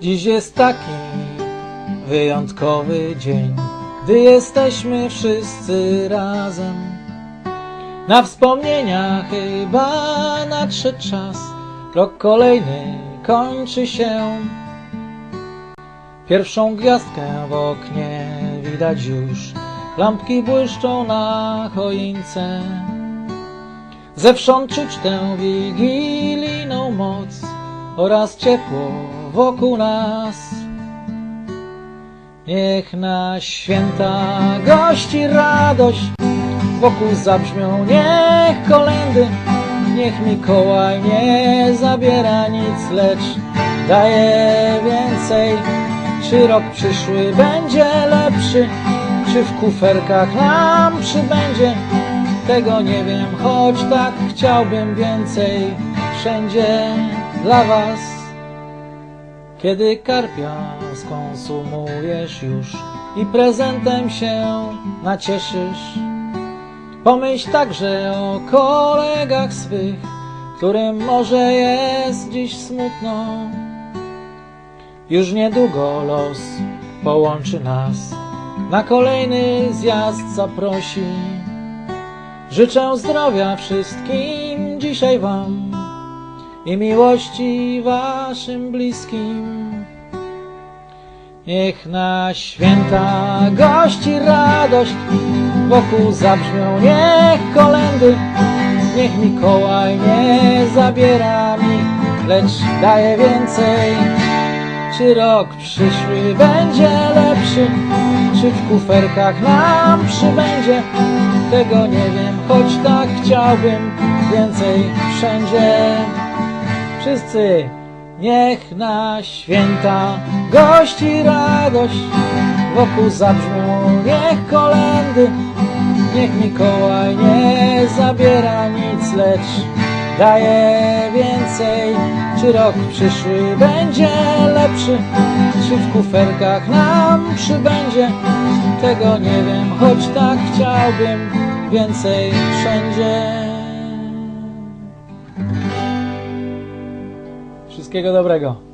Dziś jest taki wyjątkowy dzień, gdy jesteśmy wszyscy razem. Na wspomnienia chyba nadszedł czas, rok kolejny kończy się. Pierwszą gwiazdkę w oknie widać już, lampki błyszczą na choince. Zewsząd czuć tę wigilijną moc oraz ciepło wokół nas. Niech na święta gości radość, wokół zabrzmią niech kolendy, niech Mikołaj nie zabiera nic, lecz daje więcej. Czy rok przyszły będzie lepszy, czy w kuferkach nam przybędzie? Tego nie wiem, choć tak chciałbym więcej wszędzie dla was. Kiedy karpia skonsumujesz już i prezentem się nacieszysz, pomyśl także o kolegach swych, którym może jest dziś smutno. Już niedługo los połączy nas, na kolejny zjazd zaprosi. Życzę zdrowia wszystkim dzisiaj Wam i miłości Waszym bliskim. Niech na święta gości radość, wokół zabrzmią niech kolendy. Niech Mikołaj nie zabiera mi, lecz daje więcej. Czy rok przyszły będzie lepszy, czy w kuferkach nam przybędzie? Tego nie wiem, choć tak chciałbym więcej wszędzie. Wszyscy, niech na święta gości radość, wokół zabrzmią niech kolendy. Niech Mikołaj nie zabiera nic, lecz daje więcej. Czy rok przyszły będzie lepszy, czy w kuferkach nam przybędzie? Tego nie wiem, choć tak chciałbym więcej wszędzie. Wszystkiego dobrego.